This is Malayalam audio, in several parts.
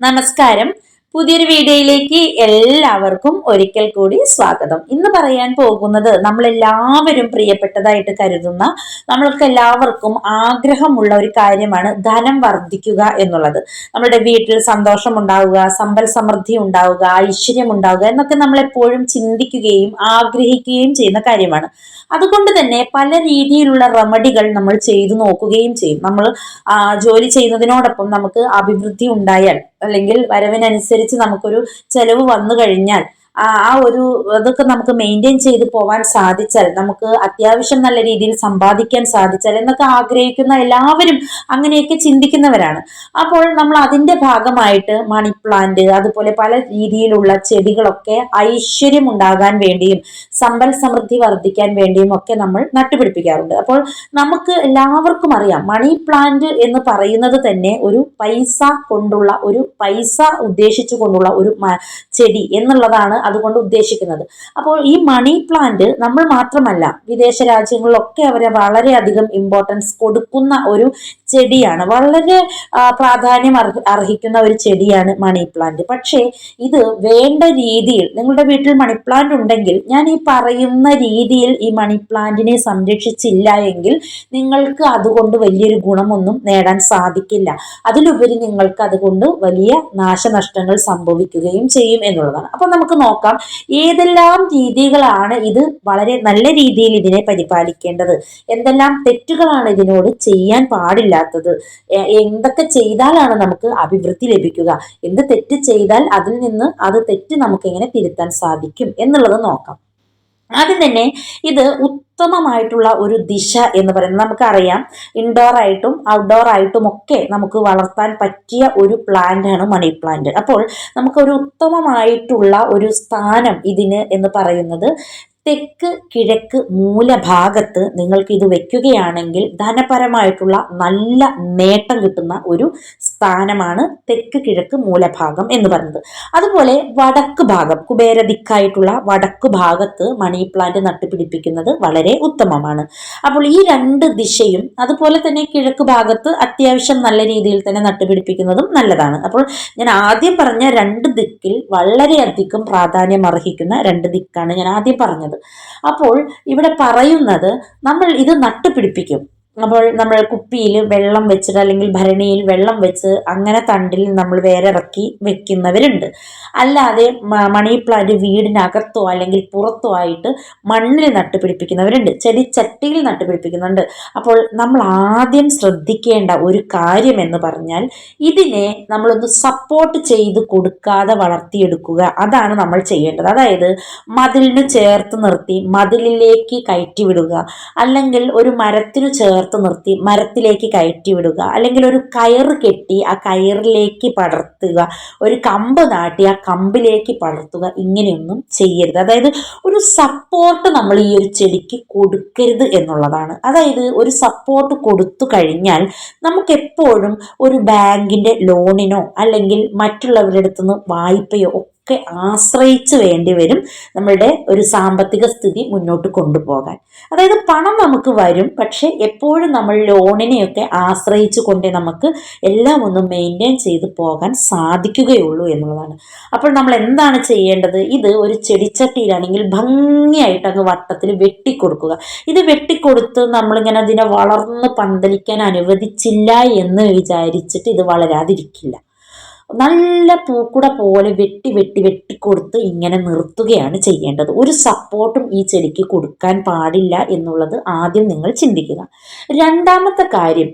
നമസ്കാരം. പുതിയൊരു വീഡിയോയിലേക്ക് എല്ലാവർക്കും ഒരിക്കൽ കൂടി സ്വാഗതം. ഇന്ന് പറയാൻ പോകുന്നത് നമ്മൾ എല്ലാവരും പ്രിയപ്പെട്ടതായിട്ട് കരുതുന്ന നമ്മൾക്ക് എല്ലാവർക്കും ആഗ്രഹമുള്ള ഒരു കാര്യമാണ് ധനം വർദ്ധിക്കുക എന്നുള്ളത്. നമ്മുടെ വീട്ടിൽ സന്തോഷം ഉണ്ടാവുക സമ്പൽ സമൃദ്ധി ഉണ്ടാവുക ഐശ്വര്യം ഉണ്ടാവുക എന്നൊക്കെ നമ്മൾ എപ്പോഴും ചിന്തിക്കുകയും ആഗ്രഹിക്കുകയും ചെയ്യുന്ന കാര്യമാണ്. അതുകൊണ്ട് തന്നെ പല രീതിയിലുള്ള റെമഡികൾ നമ്മൾ ചെയ്തു നോക്കുകയും ചെയ്യും. നമ്മൾ ജോലി ചെയ്യുന്നതിനോടൊപ്പം നമുക്ക് അഭിവൃദ്ധി ഉണ്ടായാൽ അല്ലെങ്കിൽ വരവിനനുസരിച്ച് നമുക്കൊരു ചെലവ് വന്നു കഴിഞ്ഞാൽ ആ ഒരു അതൊക്കെ നമുക്ക് മെയിന്റെയിൻ ചെയ്ത് പോവാൻ സാധിച്ചാൽ നമുക്ക് അത്യാവശ്യം നല്ല രീതിയിൽ സമ്പാദിക്കാൻ സാധിച്ചാൽ എന്നൊക്കെ ആഗ്രഹിക്കുന്ന എല്ലാവരും അങ്ങനെയൊക്കെ ചിന്തിക്കുന്നവരാണ്. അപ്പോൾ നമ്മൾ അതിന്റെ ഭാഗമായിട്ട് മണി പ്ലാന്റ് അതുപോലെ പല രീതിയിലുള്ള ചെടികളൊക്കെ ഐശ്വര്യം ഉണ്ടാകാൻ വേണ്ടിയും സമ്പൽ സമൃദ്ധി വർദ്ധിക്കാൻ വേണ്ടിയും ഒക്കെ നമ്മൾ നട്ടുപിടിപ്പിക്കാറുണ്ട്. അപ്പോൾ നമുക്ക് എല്ലാവർക്കും അറിയാം മണി പ്ലാന്റ് എന്ന് പറയുന്നത് തന്നെ ഒരു പൈസ കൊണ്ടുള്ള ഒരു പൈസ ഉദ്ദേശിച്ചു കൊണ്ടുള്ള ഒരു ചെടി എന്നുള്ളതാണ് അതുകൊണ്ട് ഉദ്ദേശിക്കുന്നത്. അപ്പോൾ ഈ മണി പ്ലാന്റ് നമ്മൾ മാത്രമല്ല വിദേശ രാജ്യങ്ങളിലൊക്കെ അവരെ വളരെയധികം ഇമ്പോർട്ടൻസ് കൊടുക്കുന്ന ഒരു ചെടിയാണ്. വളരെ പ്രാധാന്യം അർഹിക്കുന്ന ഒരു ചെടിയാണ് മണി പ്ലാന്റ് പക്ഷേ ഇത് വേണ്ട രീതിയിൽ നിങ്ങളുടെ വീട്ടിൽ മണി പ്ലാന്റ് ഉണ്ടെങ്കിൽ ഞാൻ ഈ പറയുന്ന രീതിയിൽ ഈ മണി പ്ലാന്റിനെ സംരക്ഷിച്ചില്ല എങ്കിൽ നിങ്ങൾക്ക് അതുകൊണ്ട് വലിയൊരു ഗുണമൊന്നും നേടാൻ സാധിക്കില്ല. അതിലുപരി നിങ്ങൾക്ക് അതുകൊണ്ട് വലിയ നാശനഷ്ടങ്ങൾ സംഭവിക്കുകയും ചെയ്യും എന്നുള്ളതാണ്. അപ്പൊ നമുക്ക് നോക്കാം. ഏതെല്ലാം രീതികളാണ് ഇത് വളരെ നല്ല രീതിയിൽ ഇതിനെ പരിപാലിക്കേണ്ടത്? എന്തെല്ലാം തെറ്റുകളാണ് ഇതിനോട് ചെയ്യാൻ പാടില്ലാത്തത്? എന്തൊക്കെ ചെയ്താലാണ് നമുക്ക് അഭിവൃദ്ധി ലഭിക്കുക? എന്ത് തെറ്റ് ചെയ്താൽ അതിൽ നിന്ന് അത് തെറ്റ് നമുക്ക് എങ്ങനെ തിരുത്താൻ സാധിക്കും എന്നുള്ളത് നോക്കാം. ആദ്യം തന്നെ ഇത് ഉത്തമമായിട്ടുള്ള ഒരു ദിശ എന്ന് പറയുന്നത് നമുക്കറിയാം. ഇൻഡോർ ആയിട്ടും ഔട്ട്ഡോർ ആയിട്ടും ഒക്കെ നമുക്ക് വളർത്താൻ പറ്റിയ ഒരു പ്ലാന്റ് ആണ് മണി പ്ലാന്റ് അപ്പോൾ നമുക്കൊരു ഉത്തമമായിട്ടുള്ള ഒരു സ്ഥാനം ഇതിന് എന്ന് പറയുന്നത് തെക്ക് കിഴക്ക് മൂലഭാഗത്ത് നിങ്ങൾക്ക് ഇത് വെക്കുകയാണെങ്കിൽ ധനപരമായിട്ടുള്ള നല്ല നേട്ടം കിട്ടുന്ന ഒരു സ്ഥാനമാണ് തെക്ക് കിഴക്ക് മൂലഭാഗം എന്ന് പറയുന്നത്. അതുപോലെ വടക്ക് ഭാഗം കുബേരദിക്കായിട്ടുള്ള വടക്ക് ഭാഗത്ത് മണി പ്ലാന്റ് നട്ടുപിടിപ്പിക്കുന്നത് വളരെ ഉത്തമമാണ്. അപ്പോൾ ഈ രണ്ട് ദിശയും അതുപോലെ തന്നെ കിഴക്ക് ഭാഗത്ത് അത്യാവശ്യം നല്ല രീതിയിൽ തന്നെ നട്ടുപിടിപ്പിക്കുന്നതും നല്ലതാണ്. അപ്പോൾ ഞാൻ ആദ്യം പറഞ്ഞ രണ്ട് ദിക്കിൽ വളരെയധികം പ്രാധാന്യം അർഹിക്കുന്ന രണ്ട് ദിക്കാണ് ഞാൻ ആദ്യം പറഞ്ഞത്. അപ്പോൾ ഇവിടെ പറയുന്നത് നമ്മൾ ഇത് നട്ടുപിടിപ്പിക്കും. അപ്പോൾ നമ്മൾ കുപ്പിയിൽ വെള്ളം വെച്ചിട്ട് അല്ലെങ്കിൽ ഭരണിയിൽ വെള്ളം വെച്ച് അങ്ങനെ തണ്ടിൽ നമ്മൾ വേറെ ഇറക്കി വെക്കുന്നവരുണ്ട്. അല്ലാതെ മണി പ്ലാന്റ് വീടിനകത്തോ അല്ലെങ്കിൽ പുറത്തോ ആയിട്ട് മണ്ണിൽ നട്ടുപിടിപ്പിക്കുന്നവരുണ്ട്. ചെടിച്ചട്ടിയിൽ നട്ടുപിടിപ്പിക്കുന്നുണ്ട്. അപ്പോൾ നമ്മൾ ആദ്യം ശ്രദ്ധിക്കേണ്ട ഒരു കാര്യം എന്ന് പറഞ്ഞാൽ ഇതിനെ നമ്മളൊന്ന് സപ്പോർട്ട് ചെയ്ത് കൊടുക്കാതെ വളർത്തിയെടുക്കുക. അതാണ് നമ്മൾ ചെയ്യേണ്ടത്. അതായത് മതിലിന് ചേർത്ത് നിർത്തി മതിലിലേക്ക് കയറ്റി വിടുക. അല്ലെങ്കിൽ ഒരു മരത്തിനു ചേർത്ത് ചേർത്ത് നിർത്തി മരത്തിലേക്ക് കയറ്റി വിടുക. അല്ലെങ്കിൽ ഒരു കയറ് കെട്ടി ആ കയറിലേക്ക് പടർത്തുക. ഒരു കമ്പ് നാട്ടി ആ കമ്പിലേക്ക് പടർത്തുക. ഇങ്ങനെയൊന്നും ചെയ്യരുത്. അതായത് ഒരു സപ്പോർട്ട് നമ്മൾ ഈ ഒരു ചെടിക്ക് കൊടുക്കരുത് എന്നുള്ളതാണ്. അതായത് ഒരു സപ്പോർട്ട് കൊടുത്തു കഴിഞ്ഞാൽ നമുക്ക് എപ്പോഴും ഒരു ബാങ്കിന്റെ ലോണിനോ അല്ലെങ്കിൽ മറ്റുള്ളവരുടെ അടുത്തുനിന്ന് വായ്പയോ ഒക്കെ ആശ്രയിച്ച് വേണ്ടി വരും നമ്മളുടെ ഒരു സാമ്പത്തിക സ്ഥിതി മുന്നോട്ട് കൊണ്ടുപോകാൻ. അതായത് പണം നമുക്ക് വരും പക്ഷെ എപ്പോഴും നമ്മൾ ലോണിനെയൊക്കെ ആശ്രയിച്ചു കൊണ്ടേ നമുക്ക് എല്ലാം ഒന്ന് മെയിന്റെയിൻ ചെയ്ത് പോകാൻ സാധിക്കുകയുള്ളൂ എന്നുള്ളതാണ്. അപ്പോൾ നമ്മൾ എന്താണ് ചെയ്യേണ്ടത്? ഇത് ഒരു ചെടിച്ചട്ടിയിലാണെങ്കിൽ ഭംഗിയായിട്ട് അങ്ങ് വട്ടത്തിൽ വെട്ടിക്കൊടുക്കുക. ഇത് വെട്ടിക്കൊടുത്ത് നമ്മളിങ്ങനെ അതിനെ വളർന്ന് പന്തലിക്കാൻ അനുവദിച്ചില്ല എന്ന് വിചാരിച്ചിട്ട് ഇത് വളരാതിരിക്കില്ല. നല്ല പൂക്കുട പോലെ വെട്ടി വെട്ടി വെട്ടിക്കൊടുത്ത് ഇങ്ങനെ നിർത്തുകയാണ് ചെയ്യേണ്ടത്. ഒരു സപ്പോർട്ടും ഈ ചെടിക്ക് കൊടുക്കാൻ പാടില്ല എന്നുള്ളത് ആദ്യം നിങ്ങൾ ചിന്തിക്കുക. രണ്ടാമത്തെ കാര്യം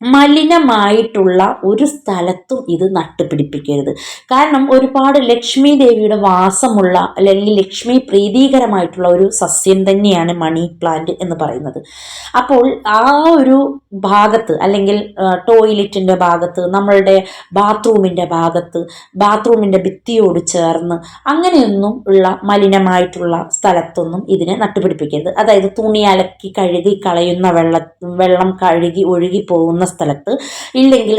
മലിനമായിട്ടുള്ള ഒരു സ്ഥലത്തും ഇത് നട്ടുപിടിപ്പിക്കരുത്. കാരണം ഒരുപാട് ലക്ഷ്മി ദേവിയുടെ വാസമുള്ള അല്ലെങ്കിൽ ലക്ഷ്മി പ്രീതികരമായിട്ടുള്ള ഒരു സസ്യം തന്നെയാണ് മണി പ്ലാന്റ് എന്ന് പറയുന്നത്. അപ്പോൾ ആ ഒരു ഭാഗത്ത് അല്ലെങ്കിൽ ടോയ്ലറ്റിന്റെ ഭാഗത്ത് നമ്മളുടെ ബാത്റൂമിന്റെ ഭാഗത്ത് ബാത്റൂമിന്റെ ഭിത്തിയോട് ചേർന്ന് അങ്ങനെയൊന്നും ഉള്ള മലിനമായിട്ടുള്ള സ്ഥലത്തൊന്നും ഇതിനെ നട്ടുപിടിപ്പിക്കരുത്. അതായത് തുണി അലക്കി കഴുകി കളയുന്ന വെള്ളം വെള്ളം കഴുകി ഒഴുകി പോകുന്ന സ്ഥലത്ത്. ഇല്ലെങ്കിൽ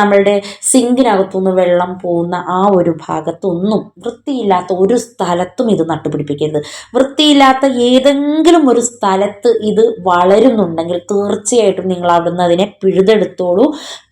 നമ്മളുടെ സിങ്കിനകത്തുനിന്ന് വെള്ളം പോകുന്ന ആ ഒരു ഭാഗത്തൊന്നും വൃത്തിയില്ലാത്ത ഒരു സ്ഥലത്തും ഇത് നട്ടുപിടിപ്പിക്കരുത്. വൃത്തിയില്ലാത്ത ഏതെങ്കിലും ഒരു സ്ഥലത്ത് ഇത് വളരുന്നുണ്ടെങ്കിൽ തീർച്ചയായിട്ടും നിങ്ങൾ അവിടുന്ന് അതിനെ പിഴുതെടുത്തോളൂ.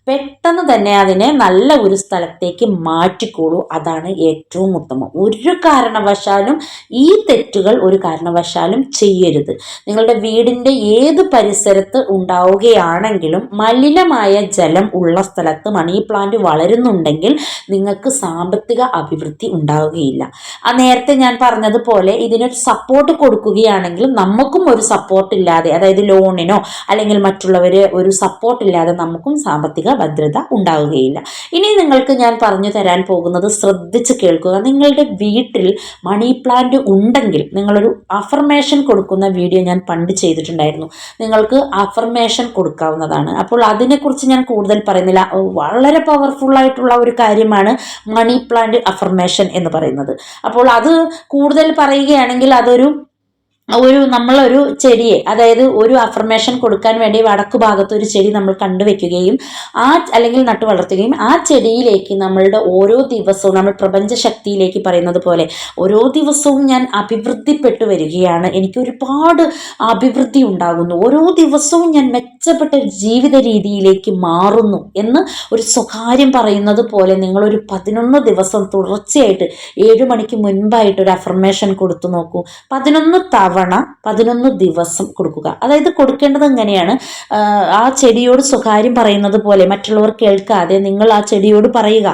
പെട്ടെന്ന് തന്നെ അതിനെ നല്ല ഒരു സ്ഥലത്തേക്ക് മാറ്റിക്കോളൂ അതാണ് ഏറ്റവും ഉത്തമം. ഒരു കാരണവശാലും ഈ തെറ്റുകൾ ഒരു കാരണവശാലും ചെയ്യരുത്. നിങ്ങളുടെ വീടിന്റെ ഏത് പരിസരത്ത് ഉണ്ടാവുകയാണെങ്കിലും മലിനമായ ജലം ഉള്ള സ്ഥലത്ത് മണി പ്ലാന്റ് വളരുന്നുണ്ടെങ്കിൽ നിങ്ങൾക്ക് സാമ്പത്തിക അഭിവൃദ്ധി ഉണ്ടാവുകയില്ല. ആ നേരത്തെ ഞാൻ പറഞ്ഞതുപോലെ ഇതിനൊരു സപ്പോർട്ട് കൊടുക്കുകയാണെങ്കിൽ നമുക്കും ഒരു സപ്പോർട്ട് ഇല്ലാതെ അതായത് ലോണിനോ അല്ലെങ്കിൽ മറ്റുള്ളവരെ ഒരു സപ്പോർട്ട് ഇല്ലാതെ നമുക്കും സാമ്പത്തിക ഭദ്രത ഉണ്ടാവുകയില്ല. ഇനി നിങ്ങൾക്ക് ഞാൻ പറഞ്ഞു തരാൻ പോകുന്നത് ശ്രദ്ധിച്ച് കേൾക്കുക. നിങ്ങളുടെ വീട്ടിൽ മണി പ്ലാന്റ് ഉണ്ടെങ്കിൽ നിങ്ങളൊരു അഫർമേഷൻ കൊടുക്കുന്ന വീഡിയോ ഞാൻ പണ്ട് ചെയ്തിട്ടുണ്ടായിരുന്നു. നിങ്ങൾക്ക് അഫർമേഷൻ കൊടുക്കാവുന്നതാണ്. അപ്പോൾ അതിനെക്കുറിച്ച് ഞാൻ കൂടുതൽ പറയുന്നില്ല. വളരെ പവർഫുൾ ആയിട്ടുള്ള ഒരു കാര്യമാണ് മണി പ്ലാന്റ് അഫർമേഷൻ എന്ന് പറയുന്നത്. അപ്പോൾ അത് കൂടുതൽ പറയുകയാണെങ്കിൽ അതൊരു ഒരു നമ്മളൊരു ചെടിയെ അതായത് ഒരു അഫർമേഷൻ കൊടുക്കാൻ വേണ്ടി വടക്കു ഭാഗത്ത് ഒരു ചെടി നമ്മൾ കണ്ടുവെക്കുകയും ആ അല്ലെങ്കിൽ നട്ടു വളർത്തുകയും ആ ചെടിയിലേക്ക് നമ്മളുടെ ഓരോ ദിവസവും നമ്മൾ പ്രപഞ്ച ശക്തിയിലേക്ക് പറയുന്നത് പോലെ ഓരോ ദിവസവും ഞാൻ അഭിവൃദ്ധിപ്പെട്ടു വരികയാണ്. എനിക്ക് ഒരുപാട് അഭിവൃദ്ധി ഉണ്ടാകുന്നു. ഓരോ ദിവസവും ഞാൻ മെച്ചപ്പെട്ട ജീവിത രീതിയിലേക്ക് മാറുന്നു എന്ന് ഒരു സ്വകാര്യം പറയുന്നത് പോലെ നിങ്ങളൊരു പതിനൊന്ന് ദിവസം തുടർച്ചയായിട്ട് ഏഴു മണിക്ക് മുൻപായിട്ട് ഒരു അഫർമേഷൻ കൊടുത്തു നോക്കൂ. പതിനൊന്ന് തവണ തവണ പതിനൊന്ന് ദിവസം കൊടുക്കുക. അതായത് കൊടുക്കേണ്ടത് എങ്ങനെയാണ്? ആ ചെടിയോട് സ്വകാര്യം പറയുന്നത് പോലെ മറ്റുള്ളവർ കേൾക്കാതെ നിങ്ങൾ ആ ചെടിയോട് പറയുക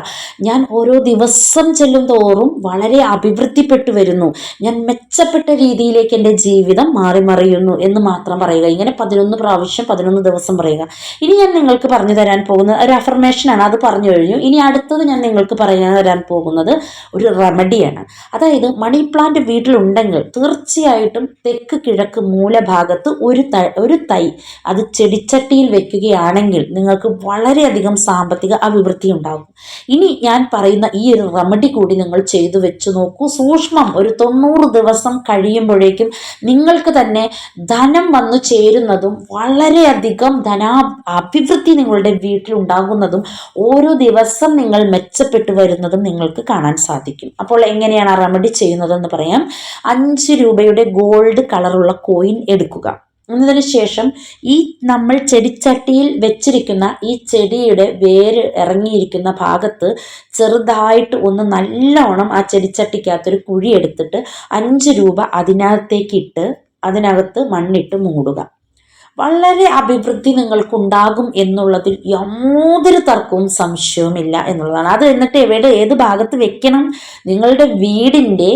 ഞാൻ ഓരോ ദിവസം ചെല്ലും തോറും വളരെ അഭിവൃദ്ധിപ്പെട്ടു വരുന്നു. ഞാൻ മെച്ചപ്പെട്ട രീതിയിലേക്ക് എന്റെ ജീവിതം മാറി മറിയുന്നു എന്ന് മാത്രം പറയുക. ഇങ്ങനെ പതിനൊന്ന് പ്രാവശ്യം പതിനൊന്ന് ദിവസം പറയുക. ഇനി ഞാൻ നിങ്ങൾക്ക് പറഞ്ഞു തരാൻ പോകുന്ന ഒരു അഫർമേഷനാണ് അത് പറഞ്ഞു കഴിഞ്ഞു. ഇനി അടുത്തത് ഞാൻ നിങ്ങൾക്ക് പറയാൻ തരാൻ പോകുന്നത് ഒരു റെമഡിയാണ് അതായത് മണി പ്ലാന്റ് വീട്ടിലുണ്ടെങ്കിൽ തീർച്ചയായിട്ടും തെക്ക് കിഴക്ക് മൂലഭാഗത്ത് ഒരു ത ഒരു തൈ അത് ചെടിച്ചട്ടിയിൽ വെക്കുകയാണെങ്കിൽ നിങ്ങൾക്ക് വളരെയധികം സാമ്പത്തിക അഭിവൃദ്ധി ഉണ്ടാകും ഇനി ഞാൻ പറയുന്ന ഈ ഒരു റെമഡി കൂടി നിങ്ങൾ ചെയ്തു വെച്ച് നോക്കൂ. സൂക്ഷ്മം ഒരു തൊണ്ണൂറ് ദിവസം കഴിയുമ്പോഴേക്കും നിങ്ങൾക്ക് തന്നെ ധനം വന്നു ചേരുന്നതും വളരെയധികം ധനാ അഭിവൃദ്ധി നിങ്ങളുടെ വീട്ടിൽ ഉണ്ടാകുന്നതും ഓരോ ദിവസം നിങ്ങൾ മെച്ചപ്പെട്ടു വരുന്നതും നിങ്ങൾക്ക് കാണാൻ സാധിക്കും. അപ്പോൾ എങ്ങനെയാണ് ആ റെമഡി ചെയ്യുന്നതെന്ന് പറയാം. അഞ്ച് രൂപയുടെ ഗോൾഡ് കളറുള്ള കോയിൻ എടുക്കുക. എന്നതിന് ശേഷം ഈ നമ്മൾ ചെടിച്ചട്ടിയിൽ വെച്ചിരിക്കുന്ന ഈ ചെടിയുടെ വേര് ഇറങ്ങിയിരിക്കുന്ന ഭാഗത്ത് ചെറുതായിട്ട് ഒന്ന് നല്ലോണം ആ ചെടിച്ചട്ടിക്കകത്തൊരു കുഴി എടുത്തിട്ട് അഞ്ച് രൂപ അതിനകത്തേക്ക് ഇട്ട് അതിനകത്ത് മണ്ണിട്ട് മൂടുക. വളരെ അഭിവൃദ്ധി നിങ്ങൾക്കുണ്ടാകും എന്നുള്ളതിൽ യാതൊരു തർക്കവും സംശയവുമില്ല എന്നുള്ളതാണ്. അത് എന്നിട്ട് എവിടെ ഏത് ഭാഗത്ത് വെക്കണം? നിങ്ങളുടെ വീടിന്റെ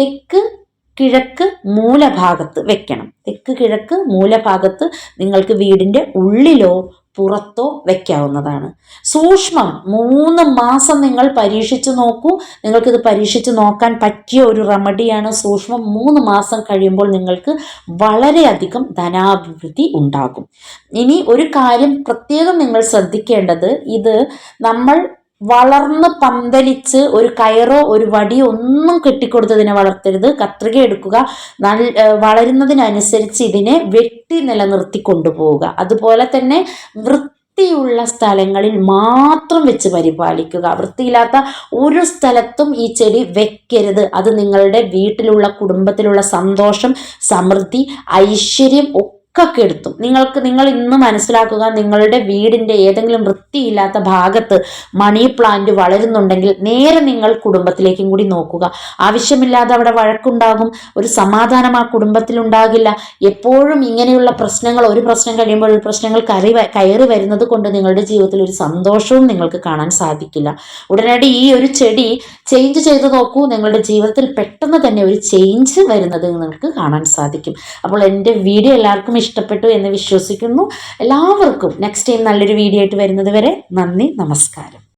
തെക്ക് കിഴക്ക് മൂലഭാഗത്ത് വെക്കണം. തെക്ക് കിഴക്ക് മൂലഭാഗത്ത് നിങ്ങൾക്ക് വീടിന്റെ ഉള്ളിലോ പുറത്തോ വെക്കാവുന്നതാണ്. സൂക്ഷ്മം മൂന്ന് മാസം നിങ്ങൾ പരീക്ഷിച്ച് നോക്കൂ. നിങ്ങൾക്കിത് പരീക്ഷിച്ച് നോക്കാൻ പറ്റിയ ഒരു റെമഡിയാണ് സൂക്ഷ്മം. മൂന്ന് മാസം കഴിയുമ്പോൾ നിങ്ങൾക്ക് വളരെയധികം ധനാഭിവൃദ്ധി ഉണ്ടാകും. ഇനി ഒരു കാര്യം പ്രത്യേകം നിങ്ങൾ ശ്രദ്ധിക്കേണ്ടത്. ഇത് നമ്മൾ വളർന്ന് പന്തലിച്ച് ഒരു കയറോ ഒരു വടിയോ ഒന്നും കെട്ടിക്കൊടുത്തതിനെ വളർത്തരുത്. കത്രിക എടുക്കുക. നല്ല വളരുന്നതിനനുസരിച്ച് ഇതിനെ വെട്ടി നിലനിർത്തി കൊണ്ടുപോവുക. അതുപോലെ തന്നെ വൃത്തിയുള്ള സ്ഥലങ്ങളിൽ മാത്രം വെച്ച് പരിപാലിക്കുക. വൃത്തിയില്ലാത്ത ഒരു സ്ഥലത്തും ഈ ചെടി വെക്കരുത്. അത് നിങ്ങളുടെ വീട്ടിലുള്ള കുടുംബത്തിലുള്ള സന്തോഷം സമൃദ്ധി ഐശ്വര്യം ഒക്കെ കെടുത്തും നിങ്ങൾക്ക് നിങ്ങൾ ഇന്ന് മനസ്സിലാക്കുക നിങ്ങളുടെ വീടിന്റെ ഏതെങ്കിലും വൃത്തിയില്ലാത്ത ഭാഗത്ത് മണി പ്ലാന്റ് വളരുന്നുണ്ടെങ്കിൽ നേരെ നിങ്ങൾ കുടുംബത്തിലേക്കും കൂടി നോക്കുക. ആവശ്യമില്ലാതെ അവിടെ വഴക്കുണ്ടാകും. ഒരു സമാധാനം ആ കുടുംബത്തിൽ ഉണ്ടാകില്ല. എപ്പോഴും ഇങ്ങനെയുള്ള പ്രശ്നങ്ങൾ ഒരു പ്രശ്നം കഴിയുമ്പോൾ ഒരു പ്രശ്നങ്ങൾ കറി കയറി വരുന്നത് കൊണ്ട് നിങ്ങളുടെ ജീവിതത്തിൽ ഒരു സന്തോഷവും നിങ്ങൾക്ക് കാണാൻ സാധിക്കില്ല. ഉടനടി ഈ ഒരു ചെടി ചേഞ്ച് ചെയ്ത് നോക്കൂ. നിങ്ങളുടെ ജീവിതത്തിൽ പെട്ടെന്ന് തന്നെ ഒരു ചേഞ്ച് വരുന്നത് നിങ്ങൾക്ക് കാണാൻ സാധിക്കും. അപ്പോൾ എന്റെ വീഡിയോ എല്ലാവർക്കും ഇഷ്ടപ്പെട്ടു എന്ന് വിശ്വസിക്കുന്നു. എല്ലാവർക്കും നെക്സ്റ്റ് ടൈം നല്ലൊരു വീഡിയോ ആയിട്ട് വരുന്നത് വരെ നന്ദി നമസ്കാരം.